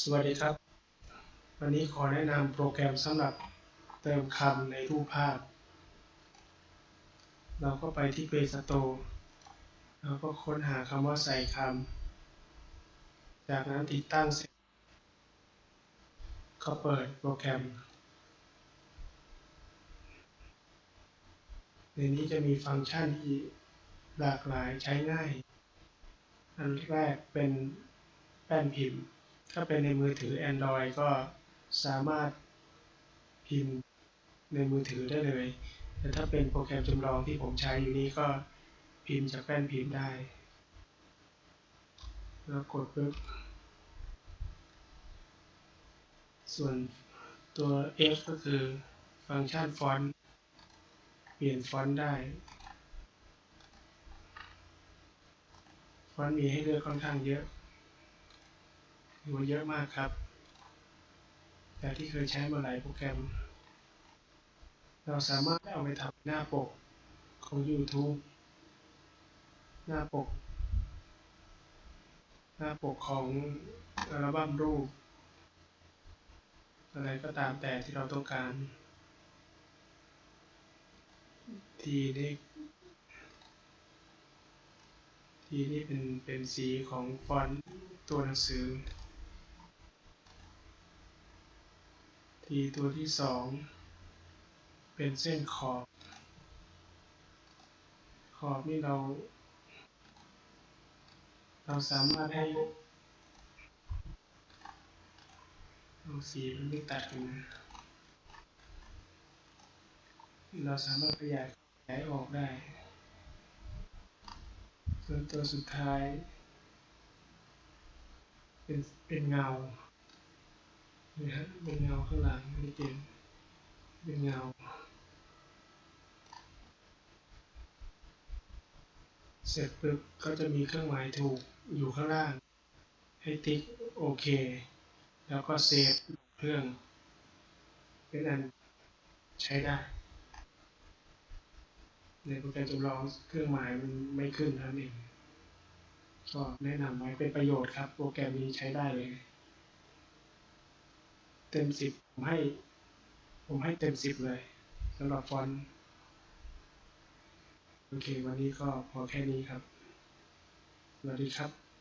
สวัสดีครับ วันนี้ขอแนะนำโปรแกรมสำหรับเติมคำในรูปภาพ เราก็ไปที่ Play Store แล้วก็ค้นหาคำว่าใส่คำ จากนั้นติดตั้งเสร็จก็เปิดโปรแกรม ในนี้จะมีฟังก์ชันที่หลากหลายใช้ง่าย อันแรกเป็นแป้นพิมพ์ ถ้าเป็นในมือถือ Android ก็สามารถพิมพ์ในมือถือได้เลย แต่ถ้าเป็นโปรแกรมจำลองที่ผมใช้อยู่นี้ก็พิมพ์จากแป้นพิมพ์ได้ แล้วกดปึ๊บ ส่วนตัว F ก็คือฟังก์ชันฟอนต์ เปลี่ยนฟอนต์ได้ ฟอนต์มีให้เลือกค่อนข้างเยอะ ถือว่าเยอะมากครับ แต่ที่เคยใช้มาหลายโปรแกรม เราสามารถเอาไปทำหน้าปกของ YouTube หน้าปก หน้าปกของอัลบั้มรูป อะไรก็ตามแต่ที่เราต้องการ ทีนี้ทีนี้เป็นเป็นสีของฟอนต์ตัวหนังสือ ทีตัวที่สองเป็นเส้นขอบ ขอบนี่เรา เราสามารถให้เอาสีมันไม่ตัดกันนะเราสามารถขยายขยายออกได้ ส่วนตัวสุดท้าย เป็นเป็นเงา นะฮะเป็นเงาข้างหลังนี่เป็นเป็นเงาเสร็จปุ๊บก็จะมีเครื่องหมายถูกอยู่ข้างล่าง ให้ติ๊กโอเค แล้วก็เซฟเครื่องเป็นอันใช้ได้ในโปรแกรมจำลองเครื่องหมายมันไม่ขึ้นท่านั้นเองก็แนะนำไว้เป็นประโยชน์ครับ โปรแกรมนี้ใช้ได้เลย เต็มสิบผมให้ ผมให้เต็มสิบเลยสำหรับฟอนต์โอเค วันนี้ก็พอแค่นี้ครับ สวัสดีครับ